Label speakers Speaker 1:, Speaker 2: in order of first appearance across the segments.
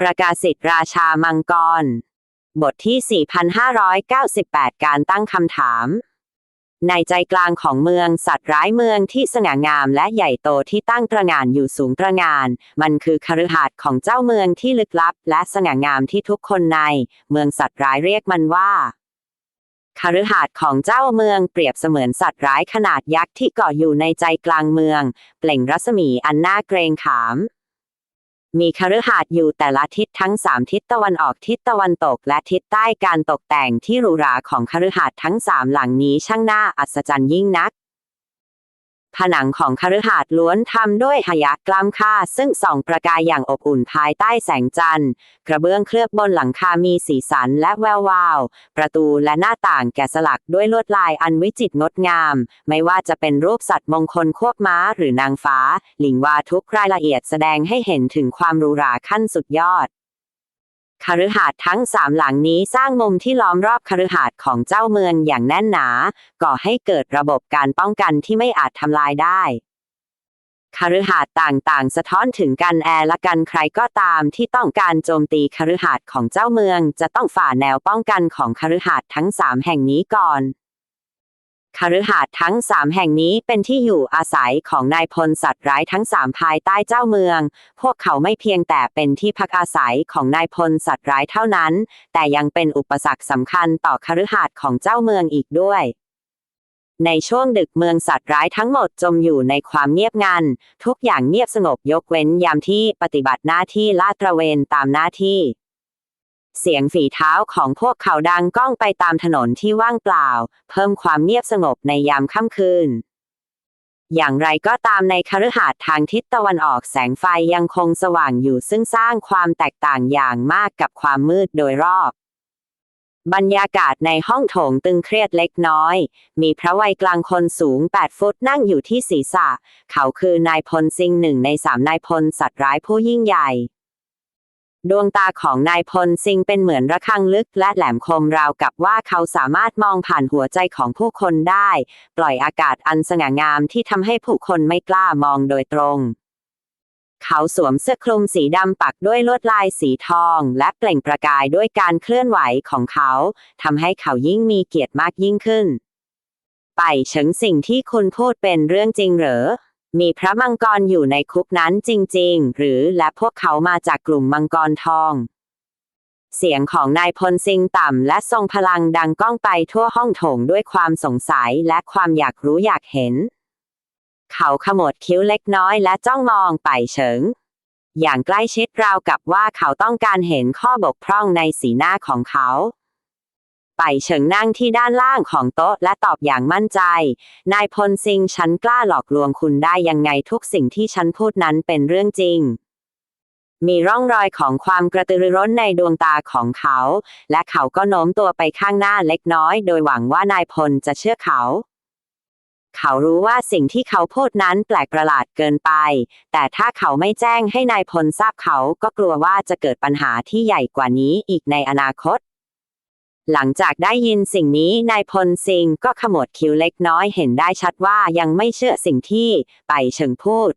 Speaker 1: ประกาศิทธิราชามังกร บทที่ 4,598 การตั้งคำถาม ในใจกลางของเมืองสัตว์ร้ายเมืองที่สง่างามและใหญ่โตที่ตั้งตระหง่านอยู่สูงตระหง่าน มันคือคฤหาสน์ของเจ้าเมืองที่ลึกลับ และสง่างามที่ทุกคนใน เมืองสัตว์ร้ายเรียกมันว่าคฤหาสน์ของเจ้าเมืองเปรียบเสมือนสัตว์ร้ายขนาดยักษ์ที่เกาะอยู่ในใจกลางเมือง เปล่งรัศมีอันน่าเกรงขาม มีคฤหาสน์อยู่แต่ละทิศทั้งสามทิศตะวันออกทิศตะวันตก และทิศใต้การตกแต่งที่หรูหราของคฤหาสน์ทั้งสามหลังนี้ช่างน่าอัศจรรย์ยิ่งนัก ผนังของคฤหาสน์ล้วนทำด้วยหยักกล้ำค่าซึ่งส่องประกายอย่างอบอุ่นภายใต้แสงจันทร์ กระเบื้องเคลือบบนหลังคามีสีสันและแวววาว ประตูและหน้าต่างแกะสลักด้วยลวดลายอันวิจิตรงดงาม ไม่ว่าจะเป็นรูปสัตว์มงคลควบม้าหรือนางฟ้า หลิงวาทุกรายละเอียดแสดงให้เห็นถึงความหรูหราขั้นสุดยอด คฤหาสน์ทั้งสามหลังนี้สร้างมุมที่ล้อมรอบคฤหาสน์ของเจ้าเมืองอย่างแน่นหนา ก่อให้เกิดระบบการป้องกันที่ไม่อาจทำลายได้คฤหาสน์ต่างๆ สะท้อนถึงการแอร์และกันใครก็ตามที่ต้องการโจมตีคฤหาสน์ของเจ้าเมือง จะต้องฝ่าแนวป้องกันของคฤหาสน์ทั้งสามแห่งนี้ก่อน คฤหาสน์ทั้งสามแห่งนี้เป็นที่อยู่อาศัยของนายพลสัตว์ร้ายทั้งสามภายใต้เจ้าเมือง พวกเขาไม่เพียงแต่เป็นที่พักอาศัยของนายพลสัตว์ร้ายเท่านั้น แต่ยังเป็นอุปสรรคสำคัญต่อคฤหาสน์ของเจ้าเมืองอีกด้วยในช่วงดึกเมืองสัตว์ร้ายทั้งหมดจมอยู่ในความเงียบงัน ทุกอย่างเงียบสงบยกเว้นยามที่ปฏิบัติหน้าที่ลาดตระเวนตามหน้าที่ เสียงฝีเท้าของพวกเขาดังก้องไปตามถนนที่ว่างเปล่า เพิ่มความเงียบสงบในยามค่ำคืน อย่างไรก็ตามในคฤหาสน์ทางทิศตะวันออกแสงไฟยังคงสว่างอยู่ซึ่งสร้างความแตกต่างอย่างมากกับความมืดโดยรอบบรรยากาศในห้องโถงตึงเครียดเล็กน้อย มีพระวัยกลางคนสูง 8 ฟุตนั่งอยู่ที่ศีรษะ เขาคือนายพลซิงหนึ่งในสามนายพลสัตว์ร้ายผู้ยิ่งใหญ่ ดวงตาของนายพลซิงเป็นเหมือนระฆังลึกและแหลมคมราวกับว่าเขาสามารถมองผ่านหัวใจของผู้คนได้ ปล่อยอากาศอันสง่างามที่ทำให้ผู้คนไม่กล้ามองโดยตรง เขาสวมเสื้อคลุมสีดำปักด้วยลวดลายสีทอง และเปล่งประกายด้วยการเคลื่อนไหวของเขาทำให้เขายิ่งมีเกียรติมากยิ่งขึ้น ไปเฉิงสิ่งที่คุณพูดเป็นเรื่องจริงเหรอ มีพระมังกรอยู่ในคุกนั้นจริง ๆ หรือและพวกเขามาจากกลุ่มมังกรทอง เสียงของนายพลซิงต่ำและทรงพลังดังก้องไปทั่วห้องโถงด้วยความสงสัยและความอยากรู้อยากเห็น เขาขมวดคิ้วเล็กน้อยและจ้องมองไปเฉิง อย่างใกล้ชิดราวกับว่าเขาต้องการเห็นข้อบกพร่องในสีหน้าของเขา ไปเฉิงนั่งที่ด้านล่างของโต๊ะและตอบอย่างมั่นใจ นายพลซิงฉันกล้าหลอกลวงคุณได้ยังไงทุกสิ่งที่ฉันพูดนั้นเป็นเรื่องจริง มีร่องรอยของความกระตือรือร้นในดวงตาของเขา และเขาก็โน้มตัวไปข้างหน้าเล็กน้อย โดยหวังว่านายพลจะเชื่อเขาเขารู้ว่าสิ่งที่เขาพูดนั้นแปลกประหลาดเกินไป แต่ถ้าเขาไม่แจ้งให้นายพลทราบเขาก็กลัวว่าจะเกิดปัญหาที่ใหญ่กว่านี้อีกในอนาคต หลังจากได้ยินสิ่งนี้นายพลสิงก็ขมวดคิ้วเล็กน้อยเห็นได้ชัดว่ายังไม่เชื่อสิ่งที่ไปเฉิงพูด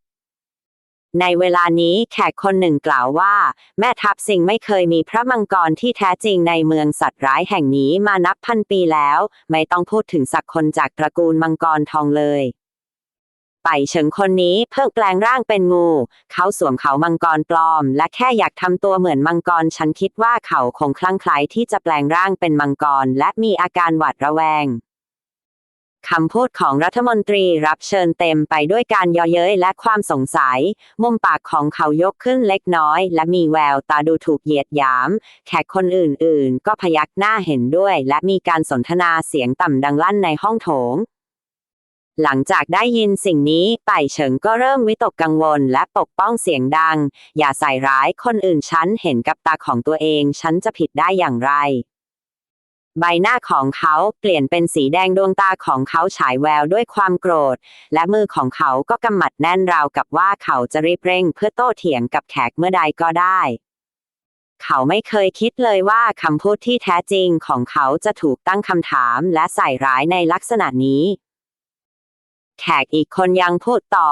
Speaker 1: ในเวลานี้แขกคนหนึ่งกล่าวว่า แม่ทัพสิงห์ไม่เคยมีพระมังกรที่แท้จริงในเมืองสัตว์ร้ายแห่งนี้มานับพันปีแล้ว ไม่ต้องพูดถึงสักคนจากตระกูลมังกรทองเลย ไปเฉิงคนนี้เพิ่งแปลงร่างเป็นงู เขาสวมเขามังกรปลอม และแค่อยากทำตัวเหมือนมังกร ฉันคิดว่าเขาคงคลั่งไคล้ที่จะแปลงร่างเป็นมังกร และมีอาการหวาดระแวงคำพูดของรัฐมนตรีรับเชิญเต็มไปด้วยการเยอเย้ยและความสงสัย มุมปากของเขายกขึ้นเล็กน้อย และมีแววตาดูถูกเหยียดหยาม แขกคนอื่นๆ ก็พยักหน้าเห็นด้วย และมีการสนทนาเสียงต่ำดังลั่นในห้องโถง หลังจากได้ยินสิ่งนี้ไปเฉิงก็เริ่มวิตกกังวลและปกป้องเสียงดัง อย่าใส่ร้ายคนอื่นฉันเห็นกับตาของตัวเอง ฉันจะผิดได้อย่างไร ใบหน้าของเขาเปลี่ยนเป็นสีแดงดวงตาของเขาฉายแววด้วยความโกรธ และมือของเขาก็กำหมัดแน่นราวกับว่าเขาจะรีบเร่งเพื่อโต้เถียงกับแขกเมื่อใดก็ได้เขาไม่เคยคิดเลยว่าคำพูดที่แท้จริงของเขาจะถูกตั้งคำถามและใส่ร้ายในลักษณะนี้ แขกอีกคนยังพูดต่อ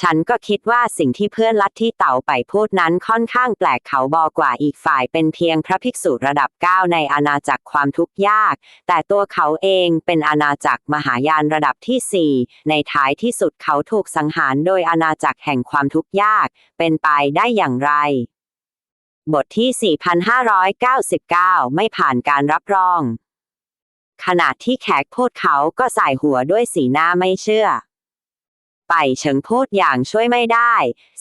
Speaker 1: ฉันก็คิดว่าสิ่งที่เพื่อนลัทธิเต่าไปพูดนั้นค่อนข้างแปลกเขาบอกว่าอีกฝ่ายเป็นเพียงพระภิกษุระดับเก้าในอาณาจักรความทุกข์ยาก แต่ตัวเขาเองเป็นอาณาจักรมหายานระดับที่สี่ในท้ายที่สุดเขาถูกสังหารโดยอาณาจักรแห่งความทุกข์ยาก เป็นไปได้อย่างไรบทที่ 4,599 ไม่ผ่านการรับรอง ขณะที่แขกพูดเขาก็ใส่หัวด้วยสีหน้าไม่เชื่อ ไปเฉิงพูดอย่างช่วยไม่ได้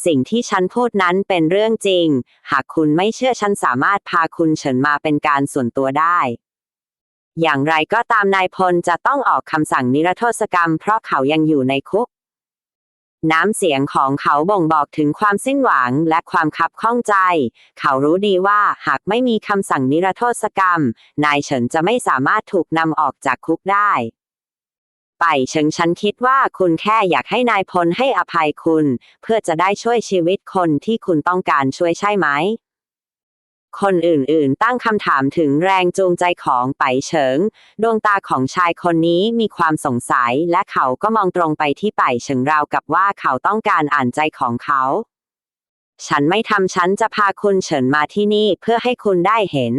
Speaker 1: สิ่งที่ฉันพูดนั้นเป็นเรื่องจริง หากคุณไม่เชื่อฉันสามารถพาคุณเฉินมาเป็นการส่วนตัวได้ อย่างไรก็ตามนายพลจะต้องออกคำสั่งนิรโทษกรรม เพราะเขายังอยู่ในคุก น้ำเสียงของเขาบ่งบอกถึงความสิ้นหวังและความคับข้องใจ เขารู้ดีว่าหากไม่มีคำสั่งนิรโทษกรรม นายเฉินจะไม่สามารถถูกนำออกจากคุกได้ ไปเฉิงฉันคิดว่าคุณแค่อยากให้นายพลให้อภัยคุณ เพื่อจะได้ช่วยชีวิตคนที่คุณต้องการช่วยใช่ไหม คนอื่นๆ ตั้งคำถามถึงแรงจูงใจของไปเฉิง ดวงตาของชายคนนี้มีความสงสัย และเขาก็มองตรงไปที่ไปเฉิงราวกับว่าเขาต้องการอ่านใจของเขา ฉันไม่ทำฉันจะพาคุณเฉินมาที่นี่เพื่อให้คุณได้เห็น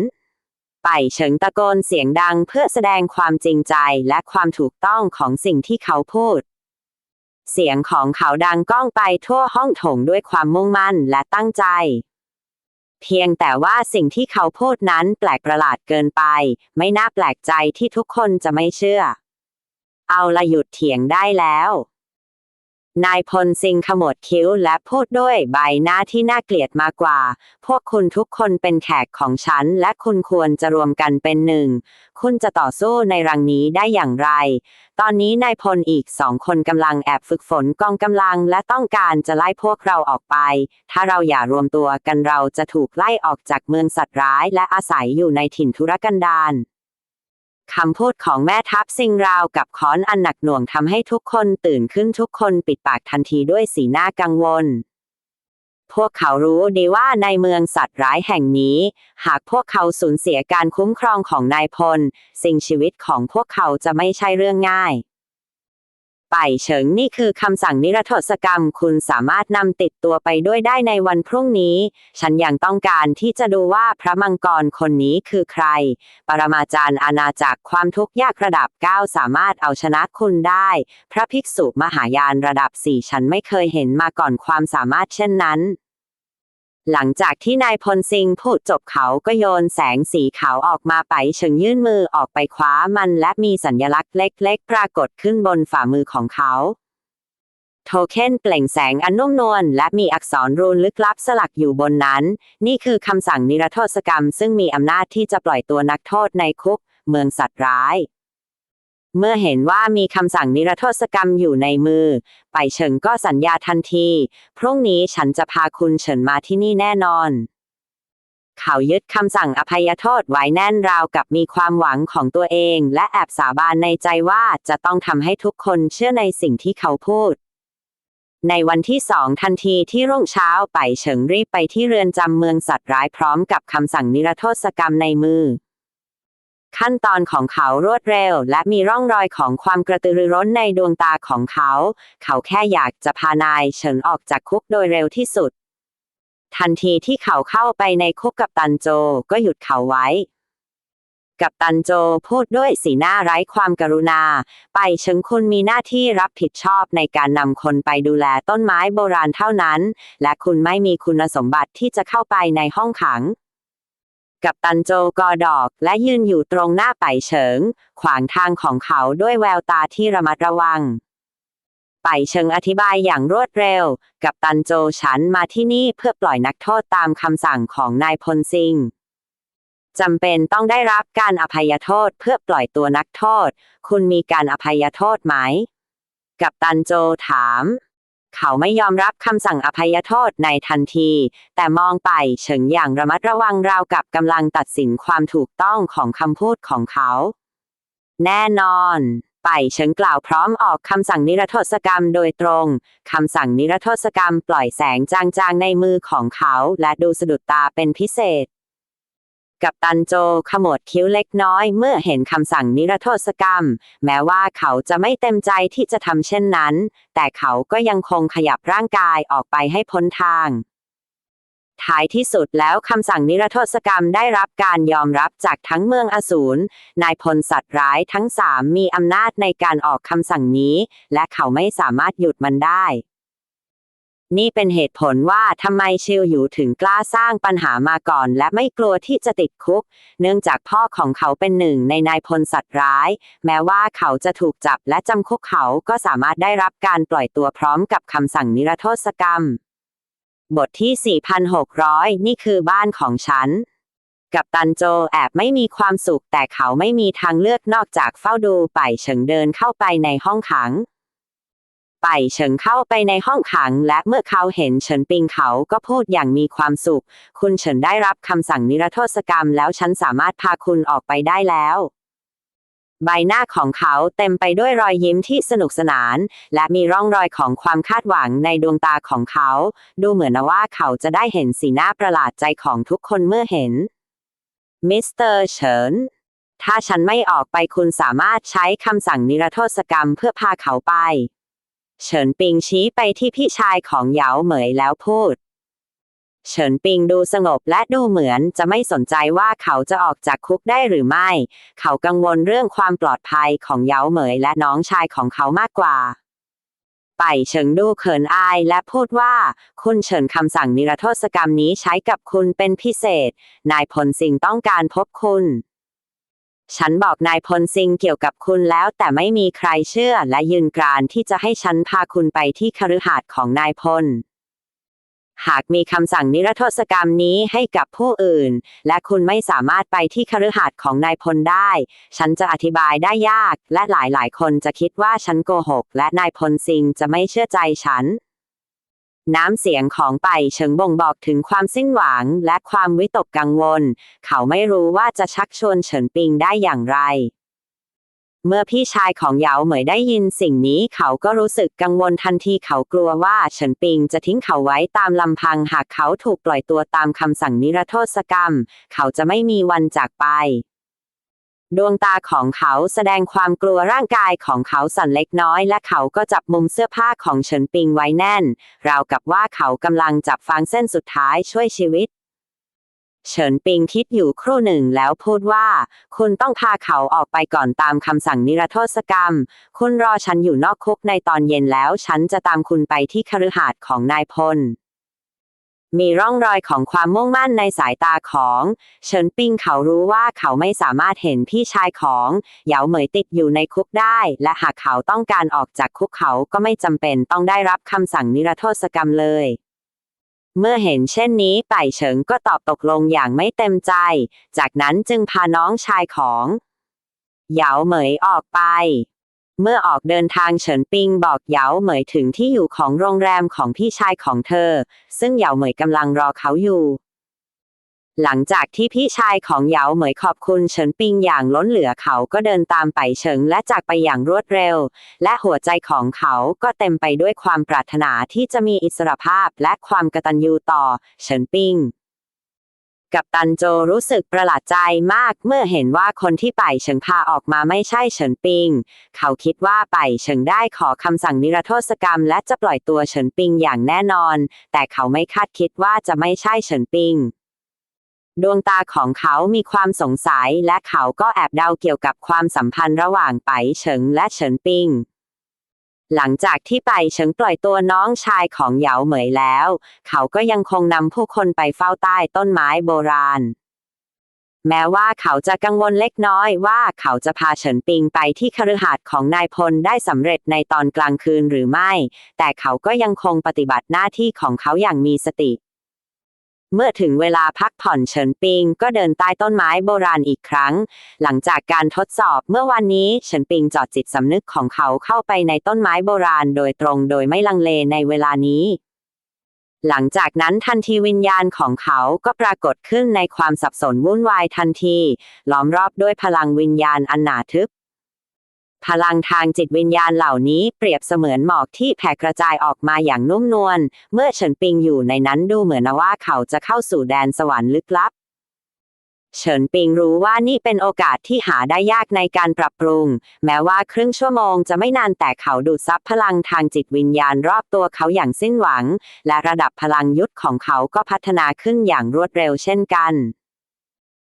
Speaker 1: ไปเฉิงตะโกนเสียงดังเพื่อแสดงความจริงใจและความถูกต้องของสิ่งที่เขาพูดเสียงของเขาดังก้องไปทั่วห้องโถงด้วยความมุ่งมั่นและตั้งใจ เพียงแต่ว่าสิ่งที่เขาพูดนั้นแปลกประหลาดเกินไป ไม่น่าแปลกใจที่ทุกคนจะไม่เชื่อ เอาละหยุดเถียงได้แล้ว นายพลซิงขมวดคิ้วและพูดด้วยใบหน้าที่น่าเกลียดมากกว่า พวกคุณทุกคนเป็นแขกของฉัน และคุณควรจะรวมกันเป็นหนึ่ง คุณจะต่อสู้ในรังนี้ได้อย่างไร ตอนนี้นายพลอีกสองคนกำลังแอบฝึกฝนกองกำลังและต้องการจะไล่พวกเราออกไป ถ้าเราอย่ารวมตัวกันเราจะถูกไล่ออกจากเมืองสัตว์ร้าย และอาศัยอยู่ในถิ่นทุรกันดาร คำพูดของแม่ทัพซิงราวกับค้อนอันหนักหน่วงทำให้ทุกคนตื่นขึ้นทุกคนปิดปากทันทีด้วยสีหน้ากังวล พวกเขารู้ดีว่าในเมืองสัตว์ร้ายแห่งนี้ หากพวกเขาสูญเสียการคุ้มครองของนายพล สิ่งชีวิตของพวกเขาจะไม่ใช่เรื่องง่าย ไปเฉิงนี่คือคำสั่งนิรโทษกรรม คุณสามารถนำติดตัวไปด้วยได้ในวันพรุ่งนี้ ฉันยังต้องการที่จะดูว่าพระมังกรคนนี้คือใคร ปรมาจารย์อาณาจักรความทุกข์ยากระดับ 9 สามารถเอาชนะคุณได้ พระภิกษุมหายานระดับ 4 ฉันไม่เคยเห็นมาก่อนความสามารถเช่นนั้น หลังจากที่นายพลซิงพูดจบเขาก็โยนแสงสีขาวออกมาไปเฉิงยื่นมือออกไปคว้ามันและมีสัญลักษณ์เล็ก ๆ ปรากฏขึ้นบนฝ่ามือของเขา โทเค็นเปล่งแสงอันนุ่มนวลและมีอักษรรูนลึกลับสลักอยู่บนนั้น นี่คือคำสั่งนิรโทษกรรม ซึ่งมีอำนาจที่จะปล่อยตัวนักโทษในคุก เมืองสัตว์ร้าย เมื่อเห็นว่ามีคำสั่งนิรโทษกรรมอยู่ในมือ ไปเฉิงก็สัญญาทันที พรุ่งนี้ฉันจะพาคุณเฉินมาที่นี่แน่นอน เขายึดคำสั่งอภัยโทษไว้แน่นราวกับมีความหวังของตัวเอง และแอบสาบานในใจว่าจะต้องทำให้ทุกคนเชื่อในสิ่งที่เขาพูดในวันที่สองทันทีที่รุ่งเช้าไปเฉิงรีบไปที่เรือนจำเมืองสัตว์ร้ายพร้อมกับคำสั่งนิรโทษกรรมในมือ ขั้นตอนของเขารวดเร็ว และมีร่องรอยของความกระตือรือร้นในดวงตาของเขา เขาแค่อยากจะพานายเฉินออกจากคุกโดยเร็วที่สุด ทันทีที่เขาเข้าไปในคุกกับตันโจก็หยุดเขาไว้ กับตันโจพูดด้วยสีหน้าไร้ความกรุณา ไปเฉิงคุณมีหน้าที่รับผิดชอบในการนำคนไปดูแลต้นไม้โบราณเท่านั้น และคุณไม่มีคุณสมบัติที่จะเข้าไปในห้องขัง กับตันโจกอดอก และยืนอยู่ตรงหน้าไปเฉิง ขวางทางของเขาด้วยแววตาที่ระมัดระวัง ไปเชิงอธิบายอย่างรวดเร็ว กับตันโจฉันมาที่นี่เพื่อปล่อยนักโทษตามคำสั่งของนายพลซิงจำเป็นต้องได้รับการอภัยโทษเพื่อปล่อยตัวนักโทษ คุณมีการอภัยโทษไหม กับตันโจถาม เขาไม่ยอมรับคำสั่งอภัยโทษในทันที แต่มองไปเฉิงอย่างระมัดระวังราวกับกำลังตัดสินความถูกต้องของคำพูดของเขา แน่นอนไปเฉิงกล่าวพร้อมออกคำสั่งนิรโทษกรรมโดยตรง คำสั่งนิรโทษกรรมปล่อยแสงจางๆในมือของเขาและดูสะดุดตาเป็นพิเศษ กับตันโจขมวดคิ้วเล็กน้อย เมื่อเห็นคำสั่งนิรโทษกรรม แม้ว่าเขาจะไม่เต็มใจที่จะทำเช่นนั้น แต่เขาก็ยังคงขยับร่างกายออกไปให้พ้นทาง ท้ายที่สุดแล้วคำสั่งนิรโทษกรรมได้รับการยอมรับจากทั้งเมืองอสูรนายพลสัตว์ร้ายทั้งสามมีอำนาจในการออกคำสั่งนี้ และเขาไม่สามารถหยุดมันได้ นี่เป็นเหตุผลว่าทำไมชิวอยู่ถึงกล้าสร้างปัญหามาก่อน และไม่กลัวที่จะติดคุก เนื่องจากพ่อของเขาเป็นหนึ่งในนายพลสัตว์ร้าย แม้ว่าเขาจะถูกจับและจำคุกเขาก็สามารถได้รับการปล่อยตัวพร้อมกับคำสั่งนิรโทษกรรม บทที่ 4,600 นี่คือบ้านของฉัน กับตันโจแอบไม่มีความสุขแต่เขาไม่มีทางเลือกนอกจากเฝ้าดูไปเฉิงเดินเข้าไปในห้องขัง ไปเฉิงเข้าไปในห้องขัง และเมื่อเขาเห็นเฉินปิงเขาก็พูดอย่างมีความสุข คุณเฉินได้รับคำสั่งนิรโทษกรรมแล้วฉันสามารถพาคุณออกไปได้แล้ว ใบหน้าของเขาเต็มไปด้วยรอยยิ้มที่สนุกสนาน และมีร่องรอยของความคาดหวังในดวงตาของเขา ดูเหมือนว่าเขาจะได้เห็นสีหน้าประหลาดใจของทุกคนเมื่อเห็น มิสเตอร์เฉินถ้าฉันไม่ออกไปคุณสามารถใช้คำสั่งนิรโทษกรรมเพื่อพาเขาไป เฉินปิงชี้ไปที่พี่ชายของเหยาเหมยแล้วพูด เฉินปิงดูสงบและดูเหมือนจะไม่สนใจว่าเขาจะออกจากคุกได้หรือไม่ เขากังวลเรื่องความปลอดภัยของเหยาเหมยและน้องชายของเขามากกว่าไปเฉิงดูเขินอายและพูดว่า คุณเฉินคำสั่งนิรโทษกรรมนี้ใช้กับคุณเป็นพิเศษ นายพลสิงต้องการพบคุณ ฉันบอกนายพลสิงเกี่ยวกับคุณแล้วแต่ไม่มีใครเชื่อและยืนกรานที่จะให้ฉันพาคุณไปที่คฤหาสน์ของนายพล หากมีคำสั่งนิรโทษกรรมนี้ให้กับผู้อื่น และคุณไม่สามารถไปที่คฤหาสน์ของนายพลได้ ฉันจะอธิบายได้ยาก และหลายๆ คนจะคิดว่าฉันโกหก และนายพลซิงจะไม่เชื่อใจฉัน น้ำเสียงของไปเฉิงบ่งบอกถึงความสิ้นหวังและความวิตกกังวล เขาไม่รู้ว่าจะชักชวนเฉินปิงได้อย่างไร เมื่อพี่ชายของเหยาเหมยได้ยินสิ่งนี้เขาก็รู้สึกกังวลทันทีเขากลัวว่าเฉินปิงจะทิ้งเขาไว้ตามลำพังหากเขาถูกปล่อยตัวตามคำสั่งนิรโทษกรรม เขาจะไม่มีวันจากไป ดวงตาของเขาแสดงความกลัวร่างกายของเขาสั่นเล็กน้อย และเขาก็จับมุมเสื้อผ้าของเฉินปิงไว้แน่น ราวกับว่าเขากำลังจับฟางเส้นสุดท้ายช่วยชีวิต เฉินปิงคิดอยู่ครู่หนึ่งแล้วพูดว่า คุณต้องพาเขาออกไปก่อนตามคำสั่งนิรโทษกรรม คุณรอฉันอยู่นอกคุกในตอนเย็นแล้วฉันจะตามคุณไปที่คฤหาสน์ของนายพล มีร่องรอยของความมุ่งมั่นในสายตาของเฉินปิงเขารู้ว่าเขาไม่สามารถเห็นพี่ชายของเหยาเหมยติดอยู่ในคุกได้ และหากเขาต้องการออกจากคุกเขาก็ไม่จำเป็นต้องได้รับคำสั่งนิรโทษกรรมเลย เมื่อเห็นเช่นนี้ไปเฉิงก็ตอบตกลงอย่างไม่เต็มใจ จากนั้นจึงพาน้องชายของเหยาเหมยออกไป เมื่อออกเดินทางเฉินปิงบอกเหยาเหมยถึงที่อยู่ของโรงแรมของพี่ชายของเธอ ซึ่งเหยาเหมยกำลังรอเขาอยู่ หลังจากที่พี่ชายของเหยาเหมยขอบคุณเฉินปิงอย่างล้นเหลือเขาก็เดินตามไปเฉิงและจากไปอย่างรวดเร็ว และหัวใจของเขาก็เต็มไปด้วยความปรารถนาที่จะมีอิสรภาพและความกตัญญูต่อเฉินปิง กับตันโจรู้สึกประหลาดใจมากเมื่อเห็นว่าคนที่ไปเฉิงพาออกมาไม่ใช่เฉินปิง เขาคิดว่าไปเฉิงได้ขอคำสั่งนิรโทษกรรม และจะปล่อยตัวเฉินปิงอย่างแน่นอน แต่เขาไม่คาดคิดว่าจะไม่ใช่เฉินปิง ดวงตาของเขามีความสงสัยและเขาก็แอบเดาเกี่ยวกับความสัมพันธ์ระหว่างไปเฉิงและเฉินปิง หลังจากที่ไปเฉิงปล่อยตัวน้องชายของเหยาเหมยแล้ว เขาก็ยังคงนำผู้คนไปเฝ้าใต้ต้นไม้โบราณ แม้ว่าเขาจะกังวลเล็กน้อยว่าเขาจะพาเฉินปิงไปที่คฤหาสน์ของนายพลได้สำเร็จในตอนกลางคืนหรือไม่ แต่เขาก็ยังคงปฏิบัติหน้าที่ของเขาอย่างมีสติ เมื่อถึงเวลาพักผ่อนเฉินปิง ก็เดินใต้ต้นไม้โบราณอีกครั้ง หลังจากการทดสอบเมื่อวันนี้เฉินปิงจอดจิตสำนึกของเขาเข้าไปในต้นไม้โบราณโดยตรงโดยไม่ลังเลในเวลานี้ หลังจากนั้นทันทีวิญญาณของเขาก็ปรากฏขึ้นในความสับสนวุ่นวายทันที ล้อมรอบด้วยพลังวิญญาณอันหนาทึบ พลังทางจิตวิญญาณเหล่านี้เปรียบเสมือนหมอกที่แผ่กระจายออกมาอย่างนุ่มนวล เมื่อเฉินปิงอยู่ในนั้นดูเหมือนว่าเขาจะเข้าสู่แดนสวรรค์ลึกลับ เฉินปิงรู้ว่านี่เป็นโอกาสที่หาได้ยากในการปรับปรุง แม้ว่าครึ่งชั่วโมงจะไม่นานแต่เขาดูดซับพลังทางจิตวิญญาณรอบตัวเขาอย่างสิ้นหวัง และระดับพลังยุทธของเขาก็พัฒนาขึ้นอย่างรวดเร็วเช่นกัน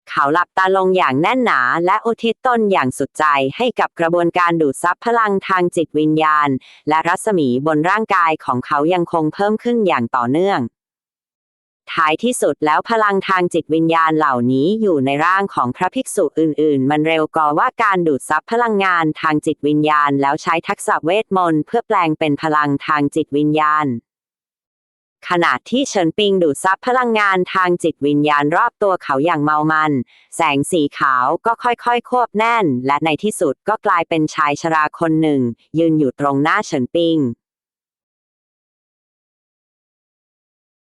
Speaker 1: เขาหลับตาลงอย่างแน่นหนา และอุทิศตนอย่างสุดใจให้กับกระบวนการดูดซับพลังทางจิตวิญญาณ และรัศมีบนร่างกายของเขายังคงเพิ่มขึ้นอย่างต่อเนื่อง ท้ายที่สุดแล้วพลังทางจิตวิญญาณเหล่านี้อยู่ในร่างของพระภิกษุอื่น ๆ มันเร็วกว่าการดูดซับพลังงานทางจิตวิญญาณ แล้วใช้ทักษะเวทมนต์เพื่อแปลงเป็นพลังทางจิตวิญญาณ ขณะที่เฉินปิงดูดซับพลังงานทางจิตวิญญาณรอบตัวเขาอย่างเมามัน แสงสีขาวก็ค่อยๆ ควบแน่น และในที่สุดก็กลายเป็นชายชราคนหนึ่ง ยืนอยู่ตรงหน้าเฉินปิง